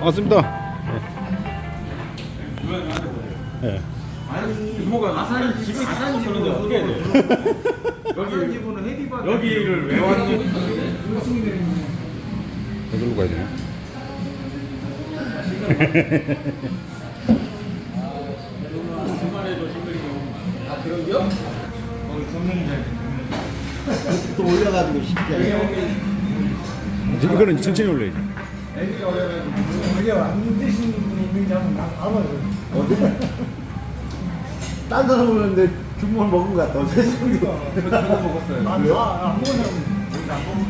반갑습니다. 예. 아니 이모가 아산 집에 아산 집은 어떻게 해야 돼? 아산 집은 헤비바 여기를 왜 왔니? 어디로 가야 되나? 아 그런겨? 거기 잘또 올려가지고 쉽게. 이거는 천천히 올려야지. 애기가 어려가지고 이게 안 드시는 분이 있는지 한번 나 봐봐요. 어디? 딴 사람 오는데 죽물 먹은 것 같다. 세상에. 먹었어요. 안 봐. 안 먹은 사람 안 먹은 사람은 또 있어.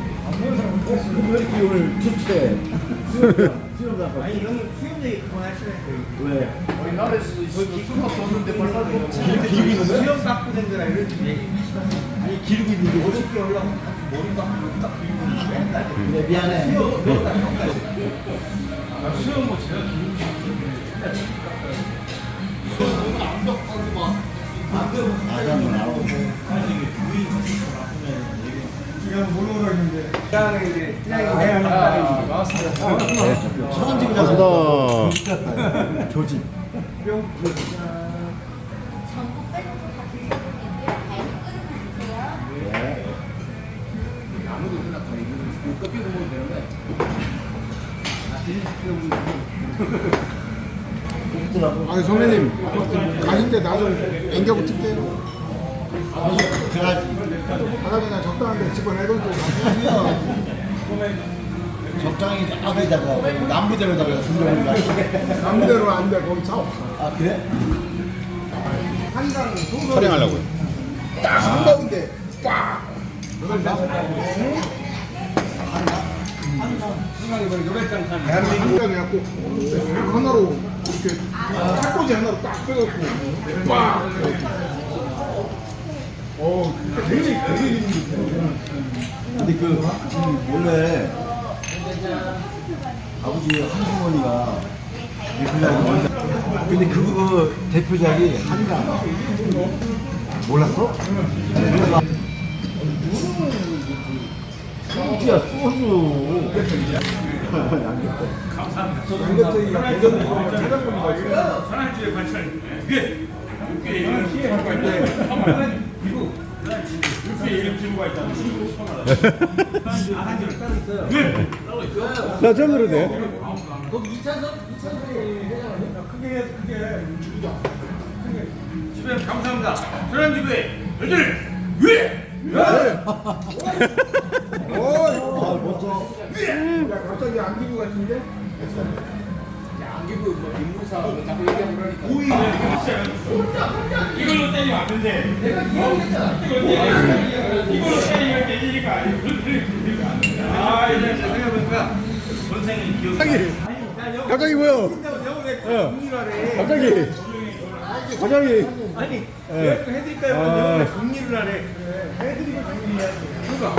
왜 이렇게 오늘 축제? 수영. 아니 댕겨라 이런 얘기 아니 기르고 있는데 50개 올라오면 머리 깎고 딱 맨날 그래 미안해. 아 수염 뭐 제가 암벽하고 막 안 되고 아장은 알고. 사실 이게 부위 같은 거 얘기 지금 모르고 있는데. 아, 아, 반갑습니다. 전국 빼놓고 다. 네. 아. 아니 선배님 가실 때 나좀 앵겨고 찍게요. 그래야지. 하다 그냥 적당한데 집어내던지 적당히 앞에다가 남부대로다가 숨겨놓는다. 남대로 안 돼. 거기 차 없어. 아 그래? 한강 소설 촬영하려고요. 딱 한강인데 칸 대한민국 하나로 이렇게 책꽂이 하나로 딱 빼갖고 빡. 어, 되게 되게 힘들어. 근데 그 음, 원래 아버지 한승원이가 대표작이 근데 그거 대표작이 한강 몰랐어? 소주야 소주 찾아보니까 있어요. 전환주의 관찰 그게 육개 이름 피해 갖고 있는데 나 처음 들었네. 거기 2차선 2차선에 회장님 크게 크게 주자. 주변 감사합니다 전환주의 열들 위 어이. 아 멋져 야 갑자기 안기부 같은데? 안기부 뭐 인무사 뭐 자꾸 얘기하고 그러니까 이걸로 때리면 안 된대 내가 이야기했잖아 이걸로 때리면 이걸로 때리면 깨지니까 이걸로 때리면 아 이제 생각해보니까 선생님 기억이 갑자기 뭐요? 갑자기 갑자기 아니 예. 왜 해드릴까요? 아. 영어에 국리를 하래 해드리고 국리해야지 그러니까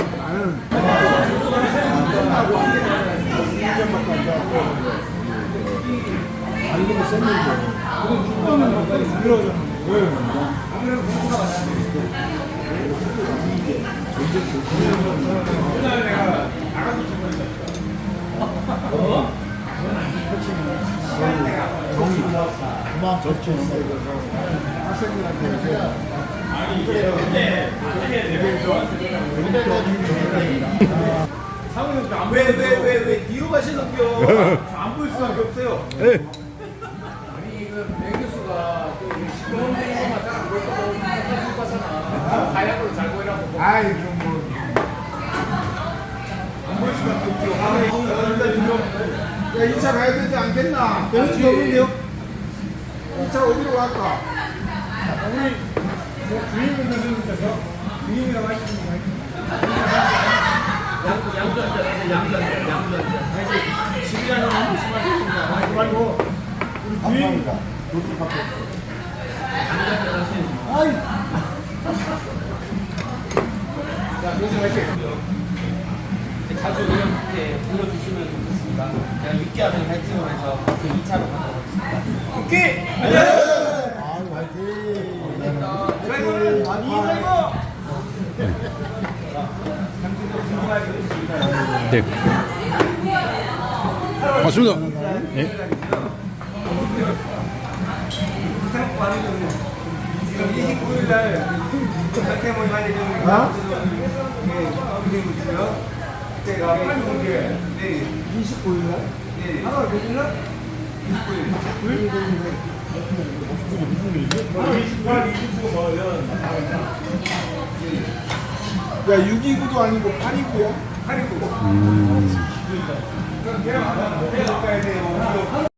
안기부 셌는데. 그거 죽도는 갑자기 늘어졌는데. 왜? 그날 내가 나가서 죽었는데 그만 접촉 학생들한테 이제 아니 이게 근데 어떻게 사모님 왜왜왜왜 뒤로 가시는 겨? 안 보일 수밖에 없어요. 예. 아니 이거 맹 교수가 시끄러운데 이거만 잘안 보일 거고 못 가잖아. 다이아로 잘 보이라고. 아이 좀 뭐. 안 보일 수밖에 없죠. 아야 2차 가야 되지 않겠나? 변수 없는데요? 2차 어디로 갈까? 우리 저 주임을 드시는데서 주임이라고 하시는 분 양전 양전 양전. 시비하는 분 심하겠습니다. 말고 우리 감사합니다 도둑밖에 없어 자, 조심할게. 자주 이렇게 불러주시면 좋겠습니다. 그냥 육개하면 파이팅을 해서 그 2차로 가도록 오케이! 아 화이팅 드라이버는 아니 드라이버! 네. 맞습니다. 예. 지금 29일 날 그렇게 뭐 많이 좀 어? 예, 그리고 있고요. 그때가 네, 네, 29일 날? 네. 하나 몇일날 29일. 야 629도 아니고 829야? 829. 음. 그럼 걔랑 하나 내가 가야 돼요.